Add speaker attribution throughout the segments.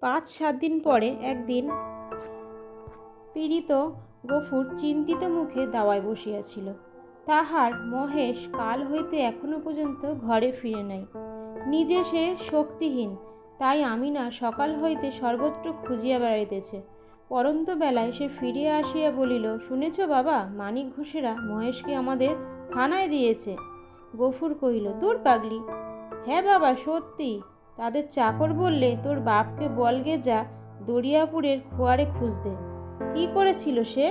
Speaker 1: পাঁচ সাত দিন পরে একদিন পীড়িত গফুর চিন্তিত মুখে দাওয়ায় বসিয়াছিল। তাহার মহেশ কাল হইতে এখনও পর্যন্ত ঘরে ফিরে নাই। নিজে সে শক্তিহীন, তাই আমি না সকাল হইতে সর্বত্র খুঁজিয়া বেড়াইতেছে। পরন্ত বেলায় সে ফিরিয়া আসিয়া বলিল, শুনেছ বাবা, মানিক ঘোষেরা মহেশকে আমাদের থানায় দিয়েছে? গফুর কহিল, দূর পাগলি। হ্যাঁ বাবা, সত্যি। তাদের চাকর বললে, তোর বাপকে বলগে যা, দরিয়াপুরের খোয়ারে খুঁজতে কি করেছিল সে?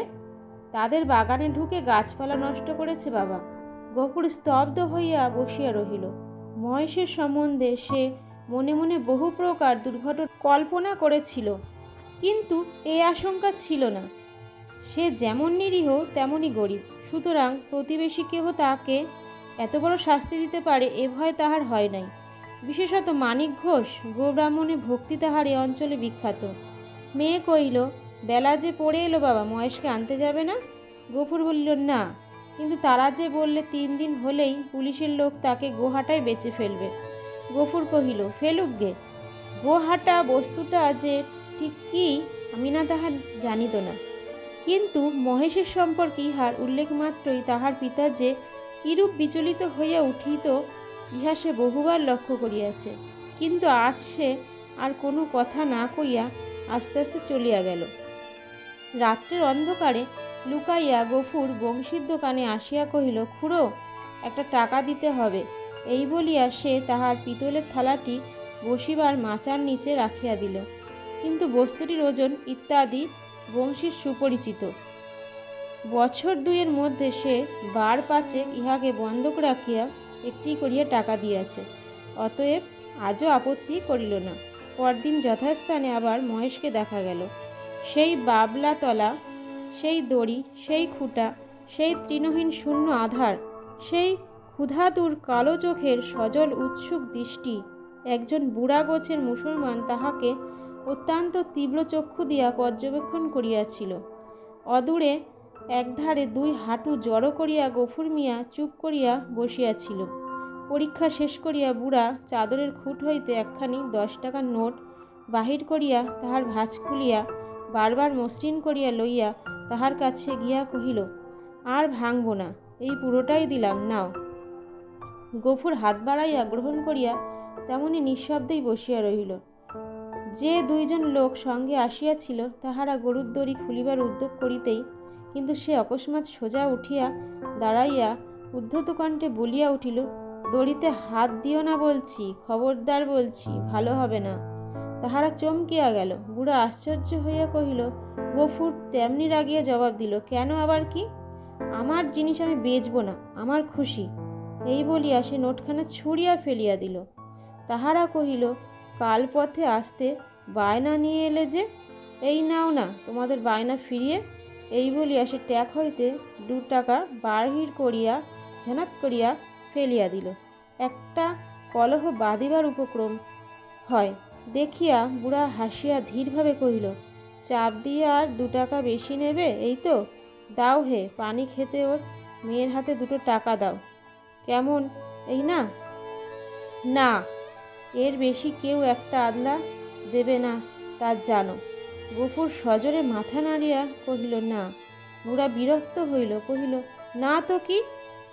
Speaker 1: তাদের বাগানে ঢুকে গাছপালা নষ্ট করেছে বাবা। গফুর স্তব্ধ হইয়া বসিয়া রহিল। মহেশের সম্বন্ধে সে মনে মনে বহু প্রকার দুর্ঘটনা কল্পনা করেছিল, কিন্তু এ আশঙ্কা ছিল না। সে যেমন নিরীহ তেমনই গরিব। সুতরাং প্রতিবেশী কেহ তাকে এত বড় শাস্তি দিতে পারে, এ ভয় তাহার হয় নাই। বিশেষত মানিক ঘোষ গোব্রাহ্মণে ভক্তি তাহার অঞ্চলে বিখ্যাত। মেয়ে কহিল, বেলা যে পড়ে এলো বাবা, মহেশকে আনতে যাবে না? গফুর বলিল, না। কিন্তু তারা যে বললে তিন দিন হলেই পুলিশের লোক তাকে গোহাটায় বেঁচে ফেলবে। গফুর কহিল, ফেলুক গে। গোহাটা বস্তুটা যে ঠিক কি আমি না তাহার জানিত না। কিন্তু মহেশের সম্পর্কে ইহার উল্লেখ মাত্রই তাহার পিতা যে কিরূপ বিচলিত হইয়া উঠিত ইহা সে বহুবার লক্ষ্য করিয়াছে। কিন্তু আজ সে আর কোনো কথা না কইয়া আস্তে আস্তে চলিয়া গেল। রাত্রের অন্ধকারে লুকাইয়া গফুর বংশীর দোকানে আসিয়া কহিল, খুড়ো, একটা টাকা দিতে হবে। এই বলিয়া সে তাহার পিতলের থালাটি বসিবার মাচার নিচে রাখিয়া দিল। কিন্তু বস্তুটির ওজন ইত্যাদি বংশীর সুপরিচিত। বছর দুইয়ের মধ্যে সে বার পাচে ইহাকে বন্ধক রাখিয়া একটি করিয়া টাকা দিয়াছে। অতএব আজও আপত্তি করিল না। পরদিন যথাস্থানে আবার মহেশকে দেখা গেল। সেই বাবলাতলা, সেই দড়ি, সেই খুঁটা, সেই তৃণহীন শূন্য আধার, সেই ক্ষুধাতুর কালো চোখের সজল উৎসুক দৃষ্টি, একজন বুড়া গোছের মুসলমান তাহাকে অত্যন্ত তীব্র চক্ষু দিয়া পর্যবেক্ষণ করিয়াছিল। অদূরে একধারে দুই হাঁটু জড়ো করিয়া গফুর মিয়া চুপ করিয়া বসিয়াছিল। পরীক্ষা শেষ করিয়া বুড়া চাদরের খুঁট হইতে একখানি দশ টাকার নোট বাহির করিয়া তাহার ভাঁজ খুলিয়া বারবার মসৃণ করিয়া লইয়া তাহার কাছে গিয়া কহিল, আর ভাঙব না, এই পুরোটাই দিলাম, নাও। গফুর হাত বাড়াইয়া গ্রহণ করিয়া তেমনি নিঃশব্দেই বসিয়া রহিল। যে দুইজন লোক সঙ্গে আসিয়াছিল, তাহারা গরুর দড়ি খুলিবার উদ্যোগ করিতেই কিন্তু সে অকস্মাৎ সোজা উঠিয়া দাঁড়াইয়া উদ্ধত কণ্ঠে বলিয়া উঠিল, দড়িতে হাত দিও না বলছি, খবরদার বলছি, ভালো হবে না। তাহারা চমকিয়া গেল। বুড়া আশ্চর্য হইয়া কহিল গফুর তেমনি রাগিয়া জবাব দিল, কেন আবার কি? আমার জিনিস আমি বেচবো না, আমার খুশি। এই বলিয়া সে নোটখানা ছুঁড়িয়া ফেলিয়া দিল। তাহারা কহিল, কাল পথে আসতে বায়না নিয়ে এলে যে? এই নাও না, তোমাদের বায়না ফিরিয়ে এই বলিয়া সে ট্যাক হইতে দু টাকা বাহির করিয়া ঝনাত করিয়া ফেলিয়া দিল। একটা কলহ বাঁধিবার উপক্রম হয়। দেখিয়া বুড়া হাসিয়া ধীরভাবে কহিল, চাপ দিয়ে আর দু টাকা বেশি নেবে? এই তো, দাও হে, পানি খেতে ওর মেয়ের হাতে দুটো টাকা দাও। কেমন? এই না? না, এর বেশি কেউ একটা আদলা দেবে না, তা জানো। গফুর সজরে মাথা নাড়িয়া কহিল, না। বুড়া বিরক্ত হইল, কহিল, না তো কি?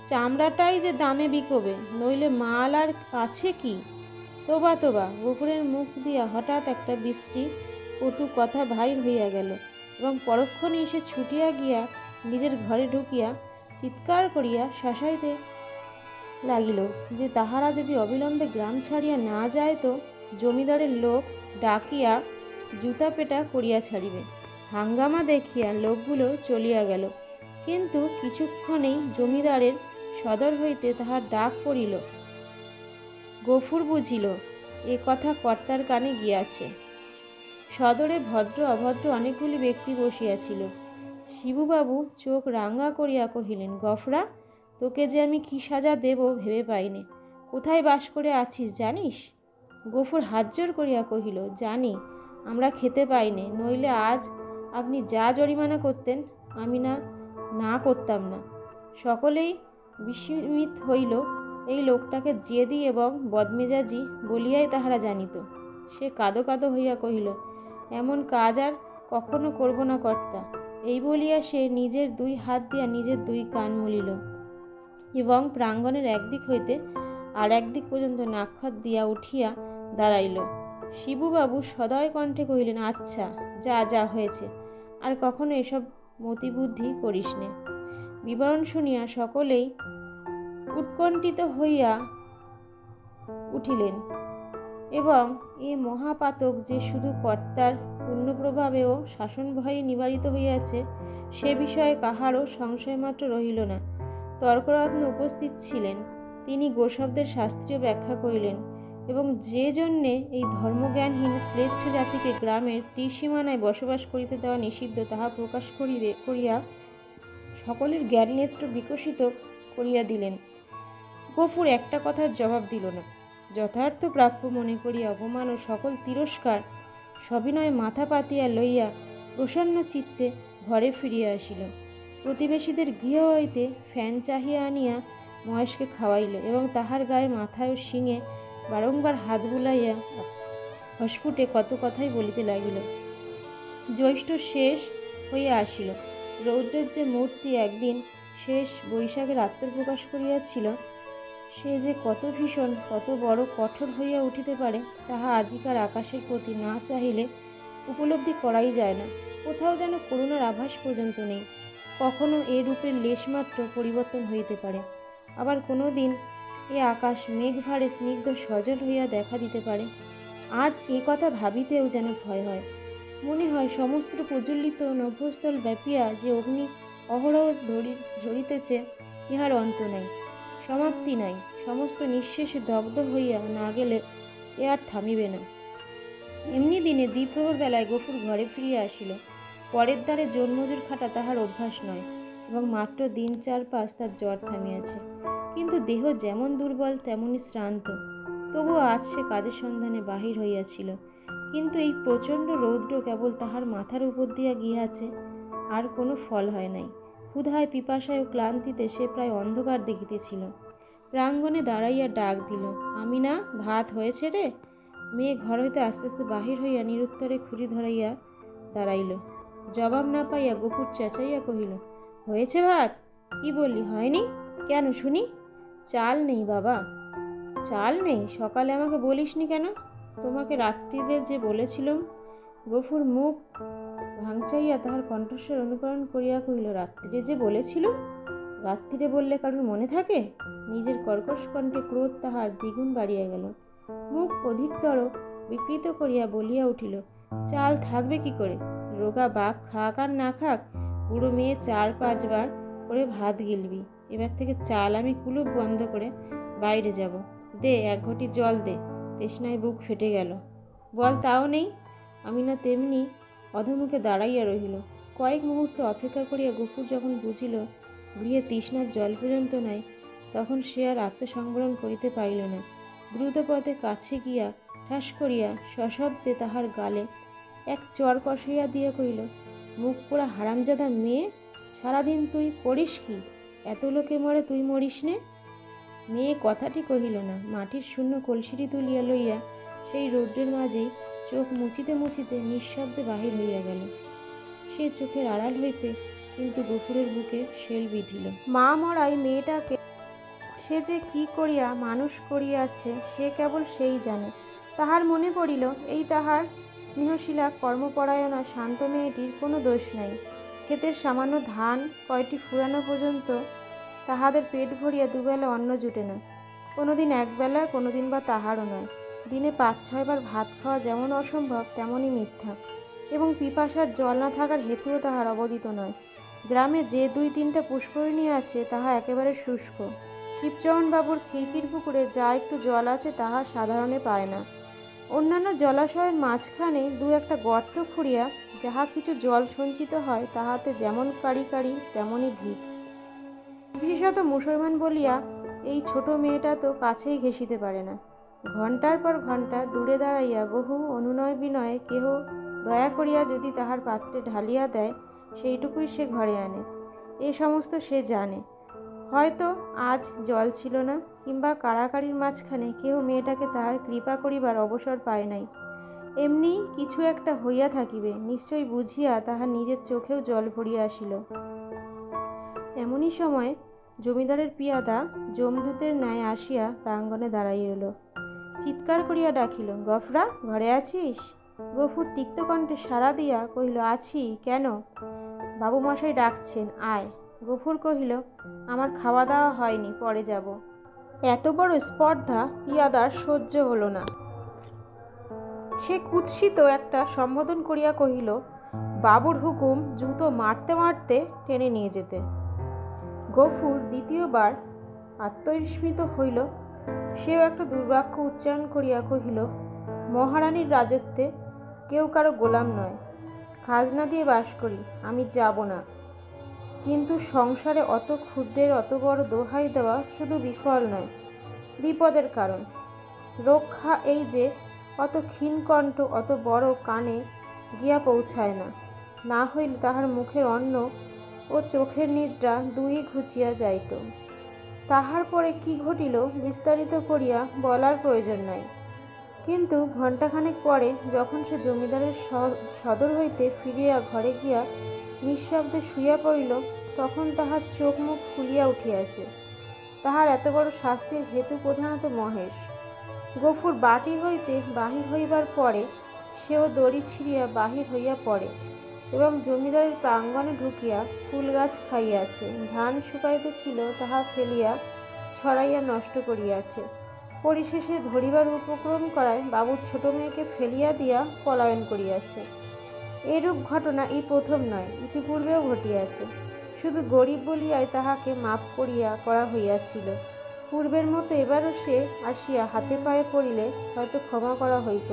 Speaker 1: চামড়াটাই যে দামে বিকোবে, নইলে মাল আর আছে কি? তোবা তোবা। গফুরের মুখ দিয়া হঠাৎ একটা বৃষ্টি কটু কথা ভাইর হইয়া গেল এবং পরক্ষণে এসে ছুটিয়া গিয়া নিজের ঘরে ঢুকিয়া চিৎকার করিয়া শাসাইতে লাগিল যে, তাহারা যদি অবিলম্বে গ্রাম ছাড়িয়া না যায় তো জমিদারের লোক ডাকিয়া জুতা পেটা করিয়া ছাড়িবে। হাঙ্গামা দেখিয়া লোকগুলো চলিয়া গেল। কিন্তু কিছুক্ষণেই জমিদারের সদর হইতে তাহার ডাক পড়িল। গফুর বুঝিল, এ কথা কর্তার কানে গিয়াছে। সদরে ভদ্র অভদ্র অনেকগুলি ব্যক্তি বসিয়াছিল। শিবুবাবু চোখ রাঙ্গা করিয়া কহিলেন, গফরা, তোকে যে আমি কী সাজা দেব ভেবে পাইনি। কোথায় বাস করে আছিস জানিস? গফুর হাত জোর করিয়া কহিল, জানি আমরা খেতে পাইনি, নইলে আজ আপনি যা জরিমানা করতেন আমি না না করতাম না। সকলেই বিস্মিত হইল, এই লোকটাকে জেদি এবং বদমেজাজি বলিয়াই তাহারা জানিত। সে কাদো কাদো হইয়া কহিল, এমন কাজ আর কখনো করব না কর্তা। এই বলিয়া সে নিজের দুই হাত দিয়া নিজের দুই কান মুলিল এবং প্রাঙ্গণের একদিক হইতে আর একদিক পর্যন্ত নাক্ষত দিয়া উঠিয়া দাঁড়াইল। শিবুবাবু সদয় কণ্ঠে কহিলেন আচ্ছা যা যা হয়েছে। আর কখনো এসব মতিবুদ্ধি করিস নে। বিবরণ শুনিয়া সকলেই উৎকণ্ঠিত হইয়া উঠিলেন এবং এ মহাপাতক যে শুধু কর্তার পুণ্যপ্রভাবে ও শাসন ভয়ে নিবারিত হইয়াছে, সে বিষয়ে কাহারও সংশয়মাত্র রহিল না। তর্করত্ন উপস্থিত ছিলেন। তিনি গোশব্দের শাস্ত্রীয় ব্যাখ্যা করিলেন এবং যে জন্যে এই ধর্মজ্ঞানহীন শ্লেচ্ছ জাতিকে গ্রামের ত্রিসীমানায় বসবাস করিতে দেওয়া নিষিদ্ধ, তাহা প্রকাশ করিলে করিয়া সকলের জ্ঞান নেত্র বিকশিত করিয়া দিলেন। গফুর একটা কথার জবাব দিল না। যথার্থ প্রাপ্য মনে করিয়া অপমান ও সকল তিরস্কার সবিনয়ে মাথা পাতিয়া লইয়া প্রসন্ন চিত্তে ঘরে ফিরিয়া আসিল। প্রতিবেশীদের গৃহ হইতে ফ্যান চাহিয়া আনিয়া মহেশকে খাওয়াইল এবং তাহার গায়ে মাথায় ও শিঙে বারংবার হাত বুলাইয়া অস্ফুটে কত কথাই বলিতে লাগিল। জ্যৈষ্ঠ শেষ হইয়া আসিল। রৌদ্রের যে মূর্তি একদিন শেষ বৈশাখের আত্মপ্রকাশ করিয়াছিল, সে যে কত ভীষণ, কত বড় কঠোর হইয়া উঠিতে পারে, তাহা আজিকার আকাশের প্রতি না চাহিলে উপলব্ধি করাই যায় না। কোথাও যেন করুণার আভাস পর্যন্ত নেই। কখনো এ রূপের লেশমাত্র পরিবর্তন হইতে পারে। আবার কোনো দিন এ আকাশ মেঘ ভারে স্নিগ্ধ সজল হইয়া দেখা দিতে পারে। আজ এ কথা ভাবিতেও যেন ভয় হয়। মনে হয় সমস্ত প্রজ্বলিত নভ্যস্থল ব্যাপিয়া যে অগ্নি অহরহ ধরি ঝরিতেছে, ইহার অন্ত নাই, সমাপ্তি নাই, সমস্ত নিঃশেষে দগ্ধ হইয়া না গেলে এ আর থামিবে না। এমনি দিনে দ্বিপ্রহর বেলায় গফুর ঘরে ফিরিয়া আসিল। পরের দ্বারে জন্মজুর খাটা তাহার অভ্যাস নয়, এবং মাত্র দিন চার পাঁচ তার জ্বর থামিয়াছে। কিন্তু দেহ যেমন দুর্বল, তেমনই শ্রান্ত। তবুও আজ সে কাজের সন্ধানে বাহির হইয়াছিল। কিন্তু এই প্রচণ্ড রৌদ্র কেবল তাহার মাথার উপর দিয়া গিয়াছে, আর কোনো ফল হয় নাই। ক্ষুধায়, পিপাসায় ও ক্লান্তিতে সে প্রায় অন্ধকার দেখিতেছিল। প্রাঙ্গণে দাঁড়াইয়া ডাক দিল আমি না ভাত হয়েছে রে? মেয়ে ঘর হইতে আস্তে আস্তে বাহির হইয়া নিরুত্তরে খুঁড়ি ধরাইয়া দাঁড়াইল। জবাব না পাইয়া গপুর চেঁচাইয়া কহিল, হয়েছে ভাত? কি বললি? হয়নি? কেন শুনি? চাল নেই বাবা। চাল নেই? সকালে আমাকে বলিসনি কেন? তোমাকে রাত্রিতে যে বলেছিলাম, গফুর মুখ ভাঙচাইয়া তাহার কণ্ঠস্বর অনুকরণ করিয়া কহিল, রাত্রিরে যে বলেছিল রাত্রিরে বললে কারোর মনে থাকে? নিজের কর্কশ কণ্ঠে ক্রোধ তাহার দ্বিগুণ বাড়িয়া গেল। মুখ অধিকতর বিকৃত করিয়া বলিয়া উঠিল, চাল থাকবে কি করে? রোগা বাঘ খাক আর না খাক, বুড়ো মেয়ে চার পাঁচবার করে ভাত গিলবি। এবার থেকে চাল আমি কুলুপ বন্ধ করে বাইরে যাব। দে, এক ঘটি জল দে। তৃষ্ণায় বুক ফেটে গেল। বল, তাও নেই? আমি না তেমনি অধমুখে দাঁড়াইয়া রহিল। কয়েক মুহূর্ত অপেক্ষা করিয়া গফুর যখন বুঝিল গৃহে তৃষ্ণার জল পর্যন্ত নাই, তখন সে আর আত্মসংবরণ করিতে পারিল না। দ্রুত পথে কাছে গিয়া ঠাস করিয়া সশব্দে তাহার গালে এক চর কষাইয়া দিয়া কহিল, মুখ পোড়া হারামজাদা মেয়ে? সারাদিন তুই করিস কি? এত লোকে মরে তুই মরিস নে? মেয়ে কথাটি কহিল না, মাটির শূন্য কলসিটি তুলিয়া লইয়া সেই রৌদ্রের মাঝেই চোখ মুছিতে মুছিতে নিঃশব্দে বাহির হইয়া গেল। সে চোখের আড়াল হইতে কিন্তু গফুরের বুকে শেল বিধিল। মা মরাই, মেয়েটাকে সে যে কি করিয়া মানুষ করিয়াছে, সে কেবল সেই জানে। তাহার মনে পড়িল, এই তাহার স্নেহশীলা কর্মপরায়ণা শান্ত মেয়েটির কোনো দোষ নাই। ক্ষেতের সামান্য ধান কয়টি ফুরানো পর্যন্ত তাহাদের পেট ভরিয়া দুবেলা অন্ন জুটে না। কোনোদিন একবেলা, কোনোদিন বা তাহারও নয়। দিনে পাঁচ, ছয়বার ভাত খাওয়া যেমন অসম্ভব, তেমনই মিথ্যা। এবং পিপাসার জল না থাকার হেতুও তাহার অবদিত নয়। গ্রামে যে দুই তিনটা পুষ্করিণী আছে, তাহা একেবারে শুষ্ক। শিবচরণবাবুর খিড়কির পুকুরে যা একটু জল আছে, তাহা সাধারণে পায় না। অন্যান্য জলাশয়ের মাঝখানে দু একটা গর্ত খুঁড়িয়া যাহা কিছু জল সঞ্চিত হয়, তাহাতে যেমন কারি কারি তেমনই ভিড়। বিশেষত মুসলমান বলিয়া, এই ছোট মেয়েটা তো কাছেই ঘেঁষিতে পারে না। ঘণ্টার পর ঘণ্টা দূরে দাঁড়াইয়া বহু অনুনয় বিনয়ে কেহ দয়া করিয়া যদি তাহার পাত্রে ঢালিয়া দেয়, সেইটুকুই সে ঘরে আনে। এ সমস্ত সে জানে। হয়তো আজ জল ছিল না, কিংবা কাড়াকাড়ির মাঝখানে কেহ মেয়েটাকে তাহার কৃপা করিবার অবসর পায় নাই। এমনি কিছু একটা হইয়া থাকিবে, নিশ্চয় বুঝিয়া তাহার নিজের চোখেও জল ভরিয়া আসিল। এমনই সময় জমিদারের পিয়াদা যমদূতের ন্যায় আসিয়া প্রাঙ্গণে দাঁড়াইল। চিৎকার করিয়া ডাকিল, গফরা, ঘরে আছিস? গফুর তিক্তকণ্ঠে সাড়া দিয়া কহিল, আছি, কেন? বাবুমশাই ডাকছেন, আয়। গফুর কহিল, আমার খাওয়া দাওয়া হয়নি, পরে যাব। এত বড় স্পর্ধা পিয়াদার সহ্য হলো না। সে কুৎসিত একটা সম্বোধন করিয়া কহিল, বাবুর হুকুম জুতো মারতে মারতে টেনে নিয়ে যেতে। গফুর দ্বিতীয়বার আত্মবিস্মিত হইল। সেও একটা দুর্বাক্য উচ্চারণ করিয়া কহিল, মহারানীর রাজত্বে কেউ কারও গোলাম নয়। খাজনা দিয়ে বাস করি, আমি যাব না। কিন্তু সংসারে অত ক্ষুদ্রের, অত বড় দোহাই দেওয়া শুধু বিফল নয়, বিপদের কারণ। রক্ষা এই যে, অত ক্ষীণকণ্ঠ, অত বড় কানে গিয়া পৌঁছায় না। না হইলে তাহার মুখের অন্ন ও চোখের নিদ্রা দুই ঘুচিয়া যাইত। তাহার পরে কি ঘটিল বিস্তারিত করিয়া বলার প্রয়োজন নাই। কিন্তু ঘণ্টাখানেক পরে যখন সে জমিদারের সদর হইতে ফিরিয়া ঘরে গিয়া নিঃশব্দে শুইয়া পড়িল, তখন তাহার চোখ মুখ ফুলিয়া উঠিয়াছে। তাহার এত বড় শাস্তির হেতু প্রধানত মহেশ। গফুর বাটি হইতে বাহির হইবার পরে সেও দড়ি ছিঁড়িয়া বাহির হইয়া পড়ে এবং জমিদারের প্রাঙ্গণে ঢুকিয়া ফুল গাছ খাইয়াছে। ধান শুকাইতেছিল, তাহা ফেলিয়া ছড়াইয়া নষ্ট করিয়াছে। পরিশেষে ধরিবার উপক্রম করায় বাবুর ছোট মেয়েকে ফেলিয়া দিয়া পলায়ন করিয়াছে। এরূপ ঘটনা এই প্রথম নয়, ইতিপূর্বেও ঘটিয়াছে। শুধু গরিব বলিয়াই তাহাকে মাপ করিয়া করা হইয়াছিল। পূর্বের মতো এবারও সে আসিয়া হাতে পায়ে পড়িলে হয়তো ক্ষমা করা হইত।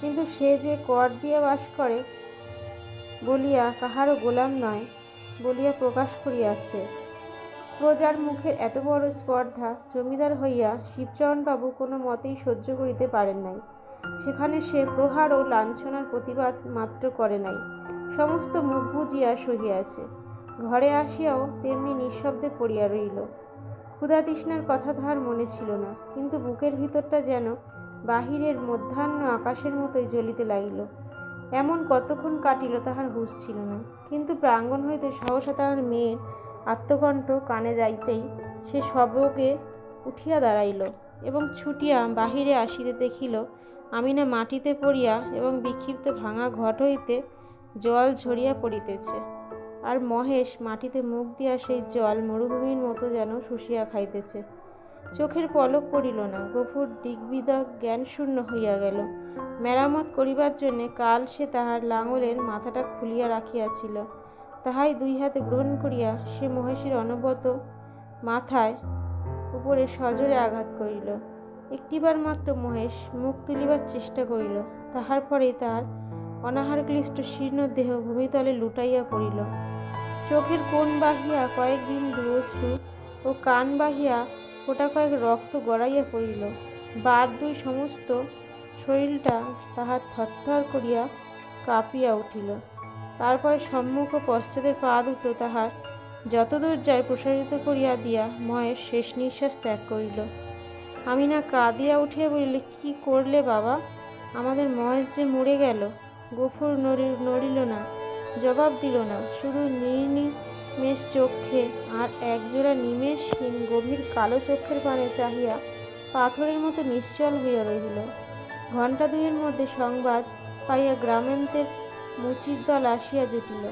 Speaker 1: কিন্তু সে যে কর দিয়া বাস করে বলিয়া কাহারও গোলাম নয় বলিয়া প্রকাশ করিয়াছে। প্রজার মুখের এত বড় স্পর্ধা জমিদার হইয়া শিবচরণবাবু কোনো মতেই সহ্য করিতে পারেন নাই। সেখানে সে প্রহার ও লাঞ্ছনার প্রতিবাদ মাত্র করে নাই। সমস্ত মুখ বুজিয়া সহিয়াছে। ঘরে আসিয়াও তেমনি নিঃশব্দে পড়িয়া রইল ক্ষুধা তৃষ্ণার কথা তাহার মনে ছিল না, কিন্তু বুকের ভিতরটা যেন বাহিরের মধ্যাহ্ন আকাশের মতোই জ্বলিতে লাগিল। এমন কতক্ষণ কাটিল তাহার হুঁশ ছিল না, কিন্তু প্রাঙ্গণ হইতে সহসা তাহার মেয়ের আত্মকণ্ঠ কানে যাইতেই সে সবকে উঠিয়া দাঁড়াইল এবং ছুটিয়া বাহিরে আসিতে দেখিল আমিনা মাটিতে পড়িয়া এবং বিক্ষিপ্ত ভাঙা ঘট হইতে জল ঝরিয়া পড়িতেছে। আর মহেশ মাটিতে মুখ দিয়া সেই জল মরুভূমির মতো যেন শুষিয়া খাইতেছে। চোখের পলক পড়িল না, গফুর দিগ্বিদক জ্ঞানশূন্য হইয়া গেল। মেরামত করিবার জন্যে কাল সে তাহার লাঙলের মাথাটা খুলিয়া রাখিয়াছিল। তাহাই দুই হাতে গ্রহণ করিয়া সে মহেশের অনবত মাথায় উপরে সজোরে আঘাত করিল। একটিবার মাত্র মহেশ মুখ তুলিবার চেষ্টা করিল, তাহার তাহার অনাহার ক্লিষ্ট শীর্ণ দেহ ভূমিতলে লুটাইয়া পড়িল। চোখের কোণ বাহিয়া কয়েকদিন দুরশ্রু ও কান বাহিয়া ফোটা কয়েক রক্ত গড়াইয়া পড়িল। বার দুই সমস্ত শরীরটা তাহার থরথর করিয়া কাঁপিয়া উঠিল। তারপরে সম্মুখ ও পশ্চাতের পা দুটো তাহার যতদূর যায় প্রসারিত করিয়া দিয়া মহেশ শেষ নিঃশ্বাস ত্যাগ করিল। আমি না কাঁদিয়া উঠিয়া বলিলে, কি করলে বাবা? আমাদের মহেশ যে মরে গেল, গফুর নড়ি, নড়িল না, জবাব দিল না। শুধু নির্নিমেষ চক্ষে আর একজোড়া নিমেষহীন গভীর কালো চক্ষের পানে চাহিয়া পাথরের মতো নিশ্চল হইয়া রহিল। ঘণ্টা দুইয়ের মধ্যে সংবাদ পাইয়া গ্রামান্তের মুচির দল আসিয়া জুটিল।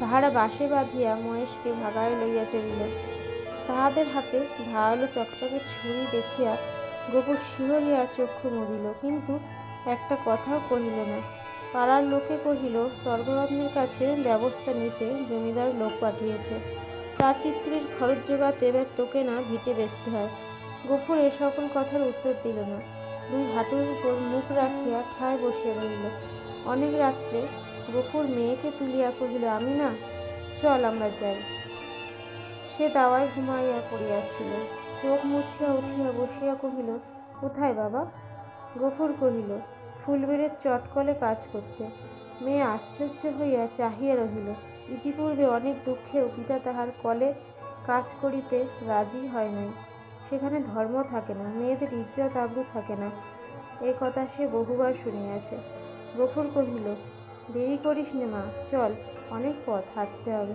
Speaker 1: তাহারা বাসে বাঁধিয়া মহেশকে ভাগায় লইয়া চলিল। তাহাদের হাতে ধারালো চকচকে ছুরি দেখিয়া গোপুর শিহরিয়া চক্ষু মুদিল কিন্তু একটা কথাও কহিল না। পাড়ার লোকে কহিল, স্বর্গরত্নের কাছে ব্যবস্থা নিতে জমিদার লোক পাঠিয়েছে। তার চিত্রের খরচ জোগাতে এবার টোকে না ভিটে বেচতে হয়। গফুর এ সকল কথার উত্তর দিল না। দুই হাঁটুর উপর মুখ রাখিয়া ঠায় বসিয়া রহিল। অনেক রাত্রে গফুর মেয়েকে তুলিয়া কহিল, আমি না, চল আমরা যাই। সে দাওয়ায় ঘুমাইয়া পড়িয়াছিল। চোখ মুছিয়া উঠিয়া বসিয়া কহিল, কোথায় বাবা? গফুর কহিল, ফুলবেড়ের চটকলে কাজ করতে। মেয়ে আশ্চর্য হইয়া চাহিয়া রহিল, ইতিপূর্বে অনেক দুঃখেও পিতা তাহার কলে কাজ করিতে রাজি হয় নাই। সেখানে ধর্ম থাকে না, মেয়েদের ইজ্জত আবরু থাকে না। এ কথা সে বহুবার শুনিয়াছে। গফুর কহিল, দেরি করিস নে মা, চল, অনেক পথ হাঁটতে হবে।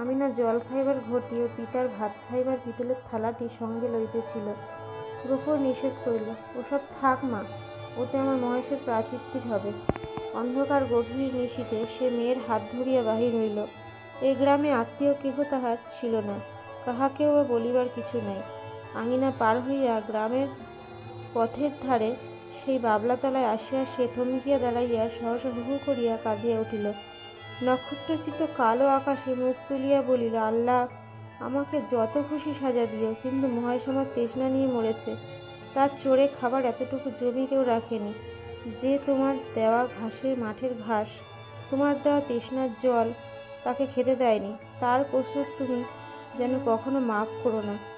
Speaker 1: আমি না জল খাইবার ঘটি ও পিতার ভাত খাইবার পিতলের থালাটি সঙ্গে লইতেছিল। গফুর নিষেধ করিল, ওসব থাক মা, ওতে আমার মহেশের প্রাচিত্তির হবে। অন্ধকার গভীর নিশীতে সে মেয়ের হাত ধরিয়া বাহির হইল। এ গ্রামে আত্মীয় কেহ তাহার ছিল না, কাহাকেও বলিবার কিছু নাই। আঙিনা পার হইয়া গ্রামের পথের ধারে সেই বাবলাতলায় আসিয়া সে থমকিয়া দাঁড়াইয়া সহসা হু করিয়া কাঁদিয়া উঠিল। নক্ষত্রচিত কালো আকাশে মুখ তুলিয়া বলিল, আল্লাহ, আমাকে যত খুশি সাজা দিও, কিন্তু মহেশ আমার তৃষ্ণা নিয়ে মরেছে। তার চড়ে খাবার এতটুকু জমি কেউ রাখেনি। যে তোমার দেওয়া ঘাসের মাঠের ঘাস, তোমার দেওয়া তৃষ্ণার জল, তাকে খেতে দেয়নি। তার কসুর তুমি যেন কখনো মাফ করো না।